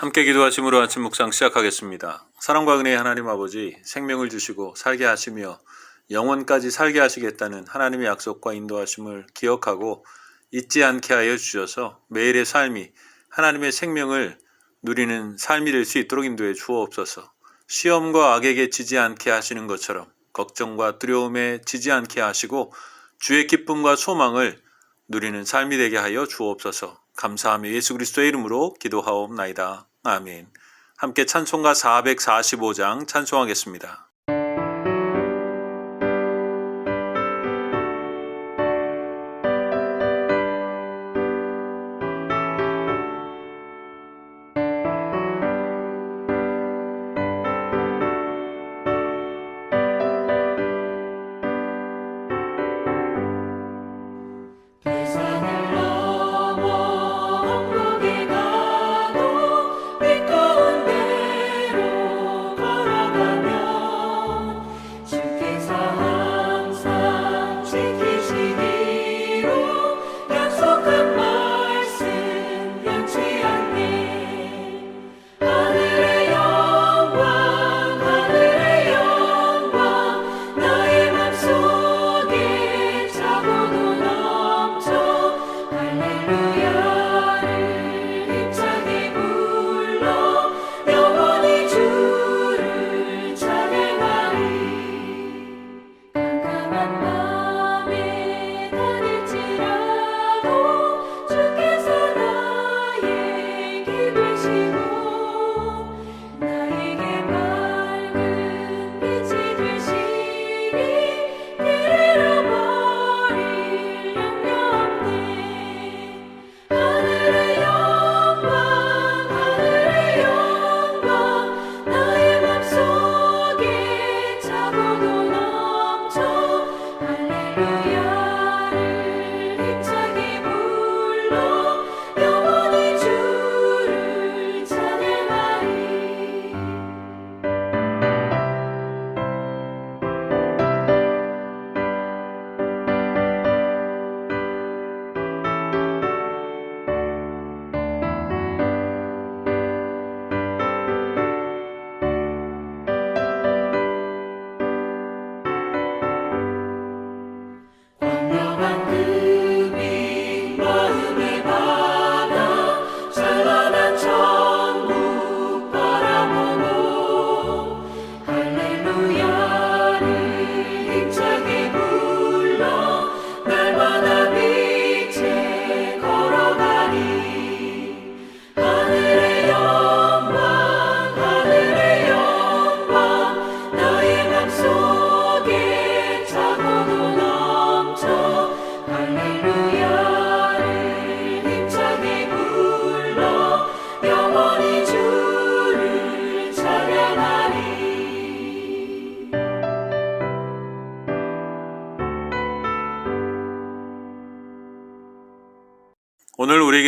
함께 기도하심으로 아침 묵상 시작하겠습니다. 사랑과 은혜의 하나님 아버지, 생명을 주시고 살게 하시며 영원까지 살게 하시겠다는 하나님의 약속과 인도하심을 기억하고 잊지 않게 하여 주셔서 매일의 삶이 하나님의 생명을 누리는 삶이 될 수 있도록 인도해 주옵소서. 시험과 악에게 지지 않게 하시는 것처럼 걱정과 두려움에 지지 않게 하시고 주의 기쁨과 소망을 누리는 삶이 되게 하여 주옵소서. 감사하며 예수 그리스도의 이름으로 기도하옵나이다. 아멘. 함께 찬송가 445장 찬송하겠습니다.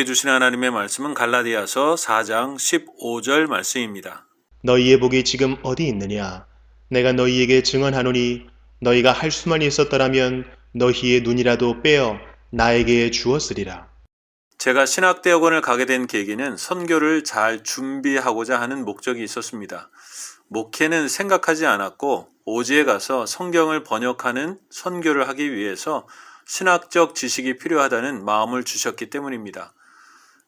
우리에게 주신 하나님의 말씀은 갈라디아서 4장 15절 말씀입니다. 너희의 복이 지금 어디 있느냐? 내가 너희에게 증언하노니 너희가 할 수만 있었더라면 너희의 눈이라도 빼어 나에게 주었으리라. 제가 신학대학원을 가게 된 계기는 선교를 잘 준비하고자 하는 목적이 있었습니다. 목회는 생각하지 않았고 오지에 가서 성경을 번역하는 선교를 하기 위해서 신학적 지식이 필요하다는 마음을 주셨기 때문입니다.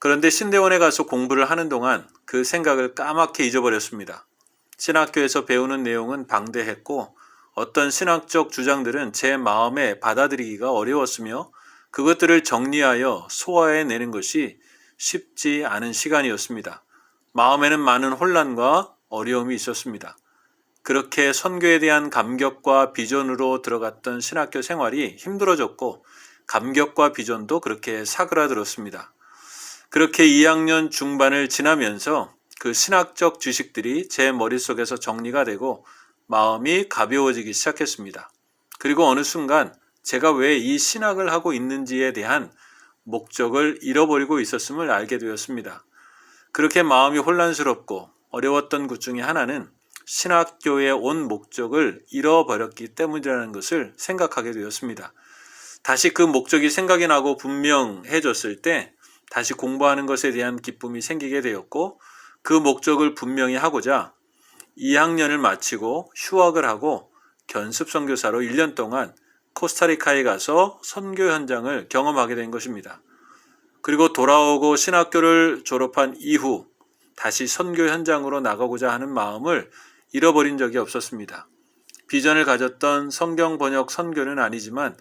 그런데 신대원에 가서 공부를 하는 동안 그 생각을 까맣게 잊어버렸습니다. 신학교에서 배우는 내용은 방대했고 어떤 신학적 주장들은 제 마음에 받아들이기가 어려웠으며 그것들을 정리하여 소화해내는 것이 쉽지 않은 시간이었습니다. 마음에는 많은 혼란과 어려움이 있었습니다. 그렇게 선교에 대한 감격과 비전으로 들어갔던 신학교 생활이 힘들어졌고 감격과 비전도 그렇게 사그라들었습니다. 그렇게 2학년 중반을 지나면서 그 신학적 지식들이 제 머릿속에서 정리가 되고 마음이 가벼워지기 시작했습니다. 그리고 어느 순간 제가 왜 이 신학을 하고 있는지에 대한 목적을 잃어버리고 있었음을 알게 되었습니다. 그렇게 마음이 혼란스럽고 어려웠던 것 중에 하나는 신학교에 온 목적을 잃어버렸기 때문이라는 것을 생각하게 되었습니다. 다시 그 목적이 생각이 나고 분명해졌을 때 다시 공부하는 것에 대한 기쁨이 생기게 되었고 그 목적을 분명히 하고자 2학년을 마치고 휴학을 하고 견습 선교사로 1년 동안 코스타리카에 가서 선교 현장을 경험하게 된 것입니다. 그리고 돌아오고 신학교를 졸업한 이후 다시 선교 현장으로 나가고자 하는 마음을 잃어버린 적이 없었습니다. 비전을 가졌던 성경 번역 선교는 아니지만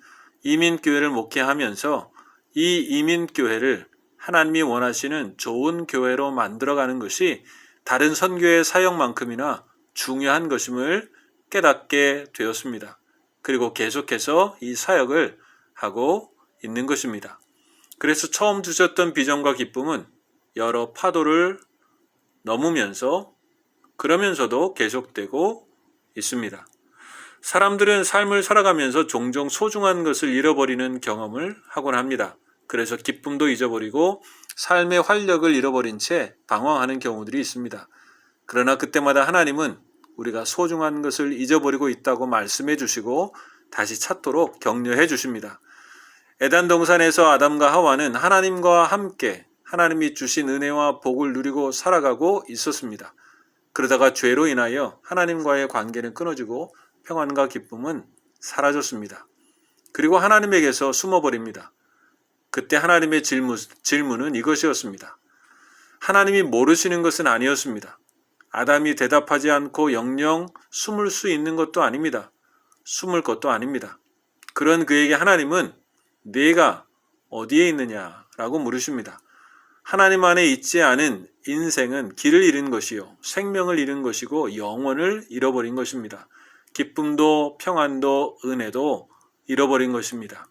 이민교회를 목회하면서 이 이민교회를 하나님이 원하시는 좋은 교회로 만들어가는 것이 다른 선교의 사역만큼이나 중요한 것임을 깨닫게 되었습니다. 그리고 계속해서 이 사역을 하고 있는 것입니다. 그래서 처음 주셨던 비전과 기쁨은 여러 파도를 넘으면서 그러면서도 계속되고 있습니다. 사람들은 삶을 살아가면서 종종 소중한 것을 잃어버리는 경험을 하곤 합니다. 그래서 기쁨도 잊어버리고 삶의 활력을 잃어버린 채 방황하는 경우들이 있습니다. 그러나 그때마다 하나님은 우리가 소중한 것을 잊어버리고 있다고 말씀해 주시고 다시 찾도록 격려해 주십니다. 에단 동산에서 아담과 하와는 하나님과 함께 하나님이 주신 은혜와 복을 누리고 살아가고 있었습니다. 그러다가 죄로 인하여 하나님과의 관계는 끊어지고 평안과 기쁨은 사라졌습니다. 그리고 하나님에게서 숨어버립니다. 그때 하나님의 질문, 질문은 이것이었습니다. 하나님이 모르시는 것은 아니었습니다. 아담이 대답하지 않고 영영 숨을 수 있는 것도 아닙니다. 숨을 것도 아닙니다. 그런 그에게 하나님은 네가 어디에 있느냐라고 물으십니다. 하나님 안에 있지 않은 인생은 길을 잃은 것이요. 생명을 잃은 것이고 영원을 잃어버린 것입니다. 기쁨도 평안도 은혜도 잃어버린 것입니다.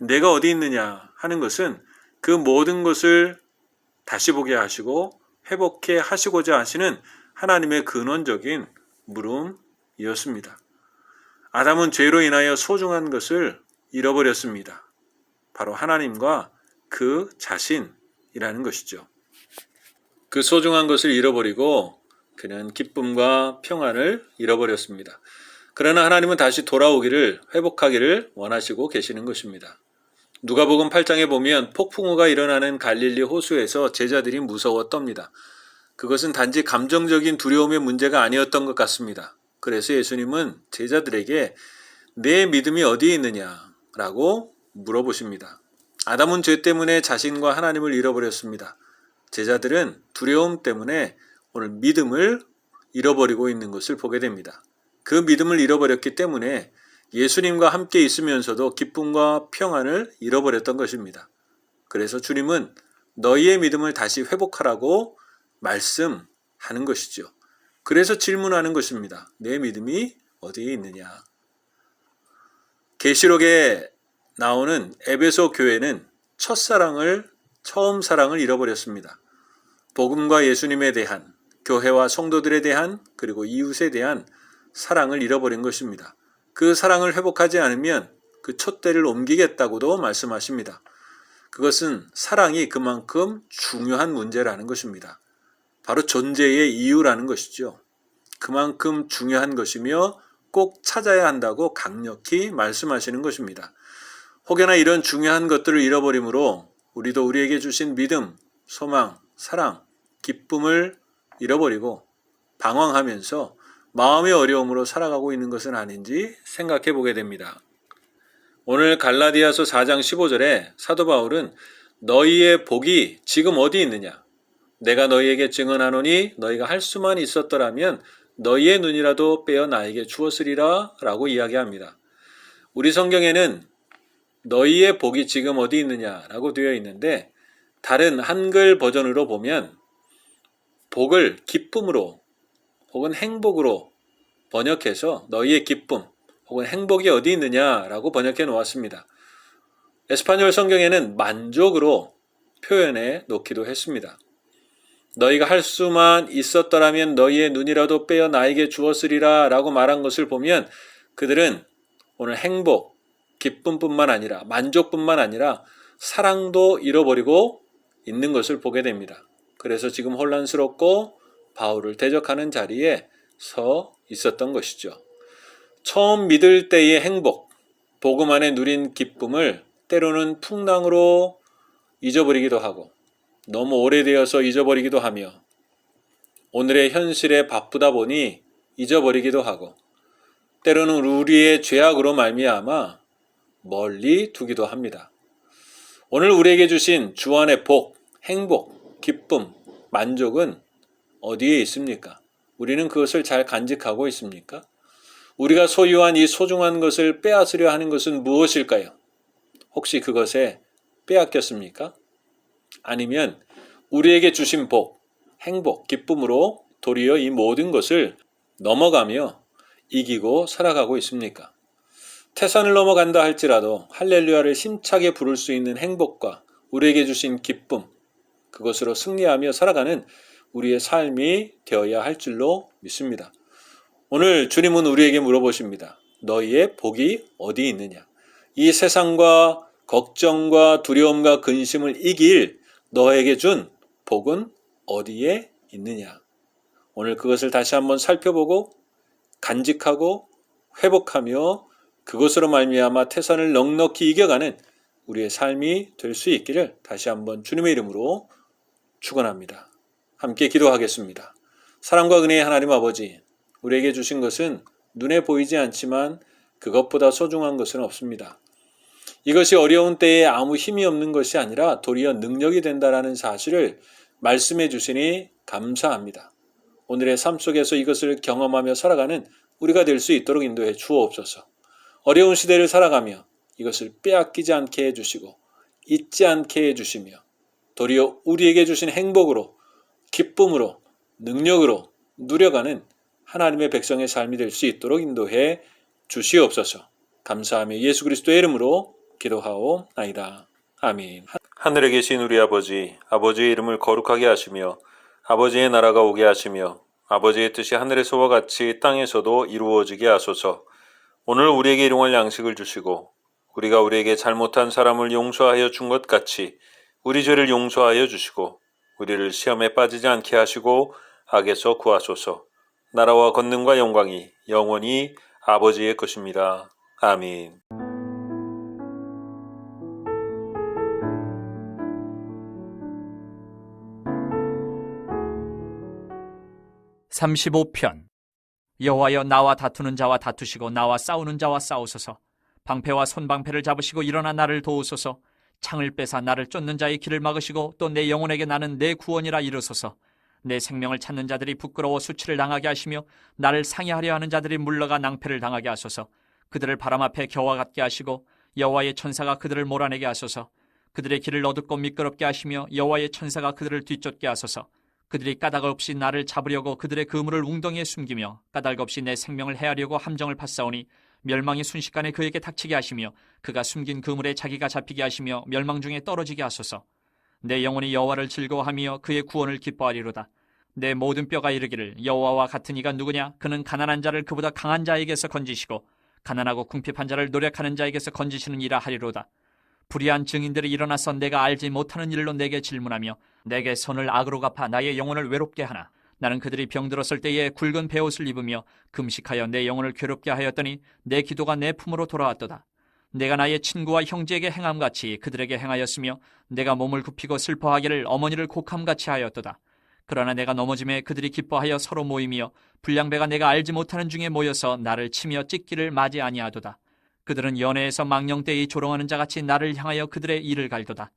내가 어디 있느냐 하는 것은 그 모든 것을 다시 보게 하시고 회복해 하시고자 하시는 하나님의 근원적인 물음이었습니다. 아담은 죄로 인하여 소중한 것을 잃어버렸습니다. 바로 하나님과 그 자신이라는 것이죠. 그 소중한 것을 잃어버리고 그는 기쁨과 평안을 잃어버렸습니다. 그러나 하나님은 다시 돌아오기를 회복하기를 원하시고 계시는 것입니다. 누가복음 8장에 보면 폭풍우가 일어나는 갈릴리 호수에서 제자들이 무서워 떱니다. 그것은 단지 감정적인 두려움의 문제가 아니었던 것 같습니다. 그래서 예수님은 제자들에게 내 믿음이 어디에 있느냐라고 물어보십니다. 아담은 죄 때문에 자신과 하나님을 잃어버렸습니다. 제자들은 두려움 때문에 오늘 믿음을 잃어버리고 있는 것을 보게 됩니다. 그 믿음을 잃어버렸기 때문에 예수님과 함께 있으면서도 기쁨과 평안을 잃어버렸던 것입니다. 그래서 주님은 너희의 믿음을 다시 회복하라고 말씀하는 것이죠. 그래서 질문하는 것입니다. 내 믿음이 어디에 있느냐? 계시록에 나오는 에베소 교회는 첫사랑을 처음 사랑을 잃어버렸습니다. 복음과 예수님에 대한 교회와 성도들에 대한 그리고 이웃에 대한 사랑을 잃어버린 것입니다. 그 사랑을 회복하지 않으면 그 촛대를 옮기겠다고도 말씀하십니다. 그것은 사랑이 그만큼 중요한 문제라는 것입니다. 바로 존재의 이유라는 것이죠. 그만큼 중요한 것이며 꼭 찾아야 한다고 강력히 말씀하시는 것입니다. 혹여나 이런 중요한 것들을 잃어버림으로 우리도 우리에게 주신 믿음, 소망, 사랑, 기쁨을 잃어버리고 방황하면서 마음의 어려움으로 살아가고 있는 것은 아닌지 생각해 보게 됩니다. 오늘 갈라디아서 4장 15절에 사도 바울은 너희의 복이 지금 어디 있느냐? 내가 너희에게 증언하노니 너희가 할 수만 있었더라면 너희의 눈이라도 빼어 나에게 주었으리라 라고 이야기합니다. 우리 성경에는 너희의 복이 지금 어디 있느냐 라고 되어 있는데 다른 한글 버전으로 보면 복을 기쁨으로 혹은 행복으로 번역해서 너희의 기쁨 혹은 행복이 어디 있느냐라고 번역해 놓았습니다. 에스파뇰 성경에는 만족으로 표현해 놓기도 했습니다. 너희가 할 수만 있었더라면 너희의 눈이라도 빼어 나에게 주었으리라 라고 말한 것을 보면 그들은 오늘 행복, 기쁨뿐만 아니라 만족뿐만 아니라 사랑도 잃어버리고 있는 것을 보게 됩니다. 그래서 지금 혼란스럽고 바울을 대적하는 자리에 서 있었던 것이죠. 처음 믿을 때의 행복, 복음 안에 누린 기쁨을 때로는 풍랑으로 잊어버리기도 하고 너무 오래되어서 잊어버리기도 하며 오늘의 현실에 바쁘다 보니 잊어버리기도 하고 때로는 우리의 죄악으로 말미암아 멀리 두기도 합니다. 오늘 우리에게 주신 주안의 복, 행복, 기쁨, 만족은 어디에 있습니까? 우리는 그것을 잘 간직하고 있습니까? 우리가 소유한 이 소중한 것을 빼앗으려 하는 것은 무엇일까요? 혹시 그것에 빼앗겼습니까? 아니면 우리에게 주신 복, 행복, 기쁨으로 도리어 이 모든 것을 넘어가며 이기고 살아가고 있습니까? 태산을 넘어간다 할지라도 할렐루야를 힘차게 부를 수 있는 행복과 우리에게 주신 기쁨, 그것으로 승리하며 살아가는 우리의 삶이 되어야 할 줄로 믿습니다. 오늘 주님은 우리에게 물어보십니다. 너희의 복이 어디 있느냐? 이 세상과 걱정과 두려움과 근심을 이길 너에게 준 복은 어디에 있느냐? 오늘 그것을 다시 한번 살펴보고 간직하고 회복하며 그것으로 말미암아 태산을 넉넉히 이겨가는 우리의 삶이 될 수 있기를 다시 한번 주님의 이름으로 축원합니다. 함께 기도하겠습니다. 사랑과 은혜의 하나님 아버지, 우리에게 주신 것은 눈에 보이지 않지만 그것보다 소중한 것은 없습니다. 이것이 어려운 때에 아무 힘이 없는 것이 아니라 도리어 능력이 된다라는 사실을 말씀해 주시니 감사합니다. 오늘의 삶 속에서 이것을 경험하며 살아가는 우리가 될 수 있도록 인도해 주옵소서. 어려운 시대를 살아가며 이것을 빼앗기지 않게 해주시고 잊지 않게 해주시며 도리어 우리에게 주신 행복으로 기쁨으로 능력으로 누려가는 하나님의 백성의 삶이 될 수 있도록 인도해 주시옵소서. 감사하며 예수 그리스도의 이름으로 기도하오나이다. 아멘. 하늘에 계신 우리 아버지, 아버지의 이름을 거룩하게 하시며 아버지의 나라가 오게 하시며 아버지의 뜻이 하늘에서와 같이 땅에서도 이루어지게 하소서. 오늘 우리에게 일용할 양식을 주시고 우리가 우리에게 잘못한 사람을 용서하여 준 것 같이 우리 죄를 용서하여 주시고 우리를 시험에 빠지지 않게 하시고 악에서 구하소서. 나라와 권능과 영광이 영원히 아버지의 것입니다. 아멘. 35편 여호와여 나와 다투는 자와 다투시고 나와 싸우는 자와 싸우소서 방패와 손방패를 잡으시고 일어나 나를 도우소서 창을 빼사 나를 쫓는 자의 길을 막으시고 또 내 영혼에게 나는 내 구원이라 이르소서. 내 생명을 찾는 자들이 부끄러워 수치를 당하게 하시며 나를 상해하려 하는 자들이 물러가 낭패를 당하게 하소서. 그들을 바람 앞에 겨와 같게 하시고 여호와의 천사가 그들을 몰아내게 하소서. 그들의 길을 어둡고 미끄럽게 하시며 여호와의 천사가 그들을 뒤쫓게 하소서. 그들이 까닭 없이 나를 잡으려고 그들의 그물을 웅덩이에 숨기며 까닭 없이 내 생명을 해하려고 함정을 팠사오니 멸망이 순식간에 그에게 닥치게 하시며 그가 숨긴 그물에 자기가 잡히게 하시며 멸망 중에 떨어지게 하소서. 내 영혼이 여호와를 즐거워하며 그의 구원을 기뻐하리로다. 내 모든 뼈가 이르기를 여호와와 같은 이가 누구냐? 그는 가난한 자를 그보다 강한 자에게서 건지시고 가난하고 궁핍한 자를 노력하는 자에게서 건지시는 이라 하리로다. 불의한 증인들이 일어나서 내가 알지 못하는 일로 내게 질문하며 내게 선을 악으로 갚아 나의 영혼을 외롭게 하나 나는 그들이 병들었을 때에 굵은 베옷을 입으며 금식하여 내 영혼을 괴롭게 하였더니 내 기도가 내 품으로 돌아왔도다 내가 나의 친구와 형제에게 행함같이 그들에게 행하였으며 내가 몸을 굽히고 슬퍼하기를 어머니를 곡함같이 하였도다 그러나 내가 넘어짐에 그들이 기뻐하여 서로 모이며 불량배가 내가 알지 못하는 중에 모여서 나를 치며 찢기를 맞이 아니하도다 그들은 연애에서 망령되이 조롱하는 자같이 나를 향하여 그들의 일을 갈도다.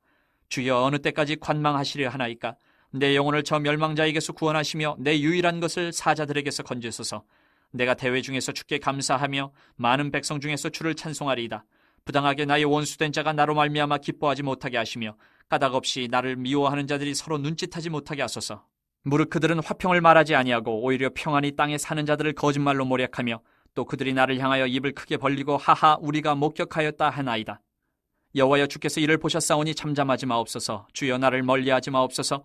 주여 어느 때까지 관망하시려 하나이까? 내 영혼을 저 멸망자에게서 구원하시며 내 유일한 것을 사자들에게서 건지소서. 내가 대회 중에서 주께 감사하며 많은 백성 중에서 주를 찬송하리이다. 부당하게 나의 원수된 자가 나로 말미암아 기뻐하지 못하게 하시며 까닭 없이 나를 미워하는 자들이 서로 눈짓하지 못하게 하소서. 무릇 그들은 화평을 말하지 아니하고 오히려 평안히 땅에 사는 자들을 거짓말로 모략하며 또 그들이 나를 향하여 입을 크게 벌리고 하하 우리가 목격하였다 하나이다. 여호와여 주께서 이를 보셨사오니 잠잠하지 마옵소서 주여 나를 멀리하지 마옵소서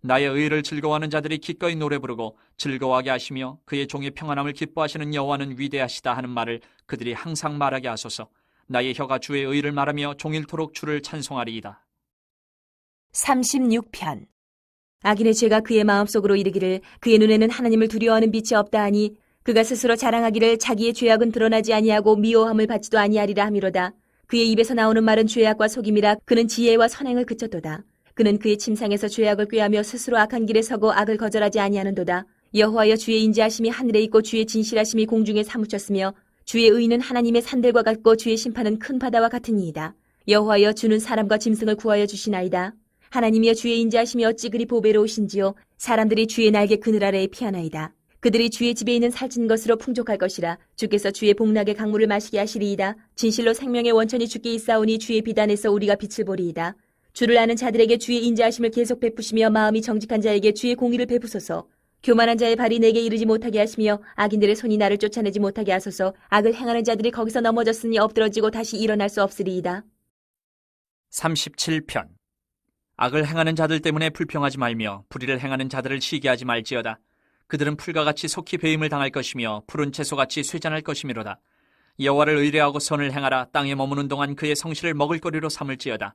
나의 의를 즐거워하는 자들이 기꺼이 노래 부르고 즐거워하게 하시며 그의 종의 평안함을 기뻐하시는 여호와는 위대하시다 하는 말을 그들이 항상 말하게 하소서. 나의 혀가 주의 의를 말하며 종일토록 주를 찬송하리이다. 36편 악인의 죄가 그의 마음속으로 이르기를 그의 눈에는 하나님을 두려워하는 빛이 없다 하니 그가 스스로 자랑하기를 자기의 죄악은 드러나지 아니하고 미워함을 받지도 아니하리라 하미로다 그의 입에서 나오는 말은 죄악과 속임이라 그는 지혜와 선행을 그쳤도다 그는 그의 침상에서 죄악을 꾀하며 스스로 악한 길에 서고 악을 거절하지 아니하는도다. 여호와여 주의 인자하심이 하늘에 있고 주의 진실하심이 공중에 사무쳤으며 주의 의는 하나님의 산들과 같고 주의 심판은 큰 바다와 같으니이다. 여호와여 주는 사람과 짐승을 구하여 주시나이다. 하나님이여 주의 인자하심이 어찌 그리 보배로우신지요? 사람들이 주의 날개 그늘 아래에 피하나이다. 그들이 주의 집에 있는 살찐 것으로 풍족할 것이라 주께서 주의 복락의 강물을 마시게 하시리이다. 진실로 생명의 원천이 주께 있사오니 주의 비단에서 우리가 빛을 보리이다 주를 아는 자들에게 주의 인자하심을 계속 베푸시며 마음이 정직한 자에게 주의 공의를 베푸소서 교만한 자의 발이 내게 이르지 못하게 하시며 악인들의 손이 나를 쫓아내지 못하게 하소서 악을 행하는 자들이 거기서 넘어졌으니 엎드러지고 다시 일어날 수 없으리이다 37편 악을 행하는 자들 때문에 불평하지 말며 불의를 행하는 자들을 시기하지 말지어다. 그들은 풀과 같이 속히 배임을 당할 것이며 푸른 채소같이 쇠잔할 것이미로다. 여호와를 의뢰하고 선을 행하라 땅에 머무는 동안 그의 성실을 먹을 거리로 삼을지어다.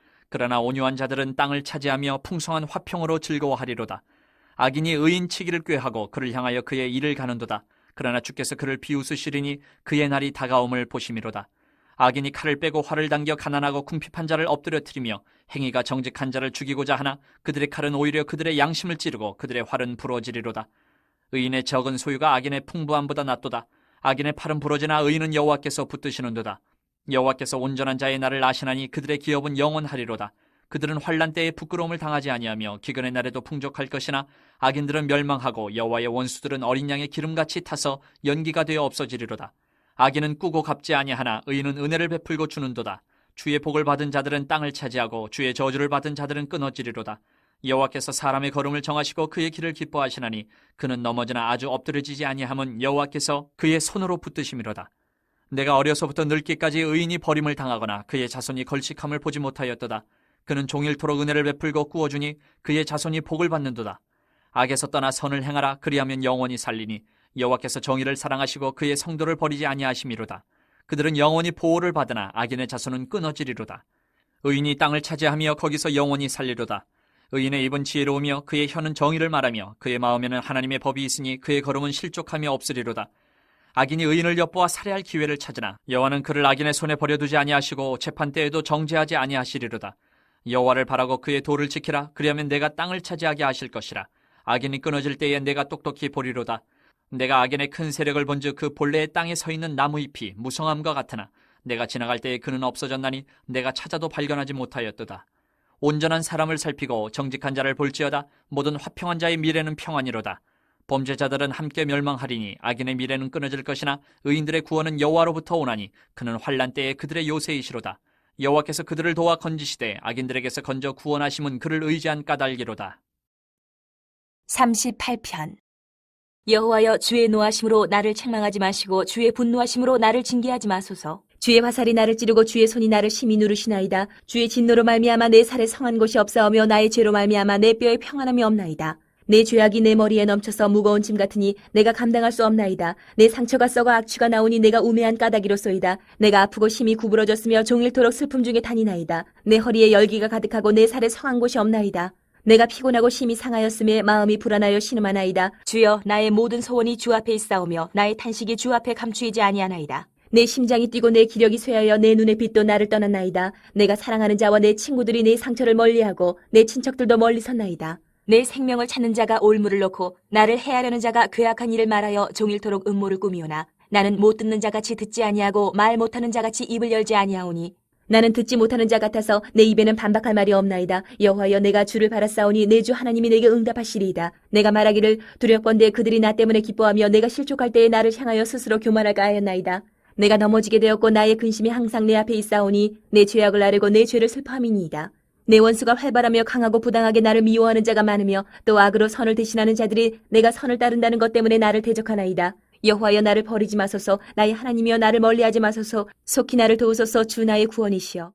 그러나 온유한 자들은 땅을 차지하며 풍성한 화평으로 즐거워하리로다. 악인이 의인 치기를 꾀하고 그를 향하여 그의 일을 가는도다. 그러나 주께서 그를 비웃으시리니 그의 날이 다가옴을 보심이로다. 악인이 칼을 빼고 활을 당겨 가난하고 궁핍한 자를 엎드려뜨리며 행위가 정직한 자를 죽이고자 하나 그들의 칼은 오히려 그들의 양심을 찌르고 그들의 활은 부러지리로다. 의인의 적은 소유가 악인의 풍부함보다 낫도다. 악인의 팔은 부러지나 의인은 여호와께서 붙드시는도다. 여호와께서 온전한 자의 날을 아시나니 그들의 기업은 영원하리로다. 그들은 환란 때에 부끄러움을 당하지 아니하며 기근의 날에도 풍족할 것이나 악인들은 멸망하고 여호와의 원수들은 어린 양의 기름같이 타서 연기가 되어 없어지리로다. 악인은 꾸고 갚지 아니하나 의인은 은혜를 베풀고 주는도다. 주의 복을 받은 자들은 땅을 차지하고 주의 저주를 받은 자들은 끊어지리로다. 여호와께서 사람의 걸음을 정하시고 그의 길을 기뻐하시나니 그는 넘어지나 아주 엎드려지지 아니함은 여호와께서 그의 손으로 붙드심이로다. 내가 어려서부터 늙기까지 의인이 버림을 당하거나 그의 자손이 걸칙함을 보지 못하였도다. 그는 종일토록 은혜를 베풀고 꾸어주니 그의 자손이 복을 받는도다. 악에서 떠나 선을 행하라 그리하면 영원히 살리니 여호와께서 정의를 사랑하시고 그의 성도를 버리지 아니하심이로다. 그들은 영원히 보호를 받으나 악인의 자손은 끊어지리로다. 의인이 땅을 차지하며 거기서 영원히 살리로다. 의인의 입은 지혜로우며 그의 혀는 정의를 말하며 그의 마음에는 하나님의 법이 있으니 그의 걸음은 실족하며 없으리로다. 악인이 의인을 엿보아 살해할 기회를 찾으나 여호와는 그를 악인의 손에 버려두지 아니하시고 재판 때에도 정죄하지 아니하시리로다. 여호와를 바라고 그의 도를 지키라 그리하면 내가 땅을 차지하게 하실 것이라. 악인이 끊어질 때에 내가 똑똑히 보리로다. 내가 악인의 큰 세력을 본즉 그 본래의 땅에 서 있는 나무 잎이 무성함과 같으나 내가 지나갈 때에 그는 없어졌나니 내가 찾아도 발견하지 못하였도다. 온전한 사람을 살피고 정직한 자를 볼지어다 모든 화평한 자의 미래는 평안이로다. 범죄자들은 함께 멸망하리니 악인의 미래는 끊어질 것이나 의인들의 구원은 여호와로부터 오나니 그는 환란 때에 그들의 요새이시로다. 여호와께서 그들을 도와 건지시되 악인들에게서 건져 구원하심은 그를 의지한 까닭이로다. 38편 여호와여 주의 노하심으로 나를 책망하지 마시고 주의 분노하심으로 나를 징계하지 마소서 주의 화살이 나를 찌르고 주의 손이 나를 심히 누르시나이다 주의 진노로 말미암아 내 살에 성한 곳이 없사오며 나의 죄로 말미암아 내 뼈에 평안함이 없나이다 내 죄악이 내 머리에 넘쳐서 무거운 짐 같으니 내가 감당할 수 없나이다. 내 상처가 썩어 악취가 나오니 내가 우매한 까닭이로소이다. 내가 아프고 심히 구부러졌으며 종일토록 슬픔 중에 다니나이다. 내 허리에 열기가 가득하고 내 살에 성한 곳이 없나이다. 내가 피곤하고 심히 상하였음에 마음이 불안하여 신음하나이다. 주여 나의 모든 소원이 주 앞에 있사오며 나의 탄식이 주 앞에 감추이지 아니하나이다. 내 심장이 뛰고 내 기력이 쇠하여 내 눈의 빛도 나를 떠났나이다. 내가 사랑하는 자와 내 친구들이 내 상처를 멀리하고 내 친척들도 멀리 섰나이다. 내 생명을 찾는 자가 올무를 놓고 나를 해하려는 자가 괴악한 일을 말하여 종일토록 음모를 꾸미오나 나는 못 듣는 자같이 듣지 아니하고 말 못하는 자같이 입을 열지 아니하오니 나는 듣지 못하는 자 같아서 내 입에는 반박할 말이 없나이다. 여호와여 내가 주를 바라싸오니 내 주 하나님이 내게 응답하시리이다. 내가 말하기를 두렵건대 그들이 나 때문에 기뻐하며 내가 실족할 때에 나를 향하여 스스로 교만할까 하였나이다. 내가 넘어지게 되었고 나의 근심이 항상 내 앞에 있사오니 내 죄악을 아뢰고 내 죄를 슬퍼함이니이다. 내 원수가 활발하며 강하고 부당하게 나를 미워하는 자가 많으며 또 악으로 선을 대신하는 자들이 내가 선을 따른다는 것 때문에 나를 대적하나이다. 여호와여 나를 버리지 마소서. 나의 하나님이여 나를 멀리하지 마소서. 속히 나를 도우소서. 주 나의 구원이시여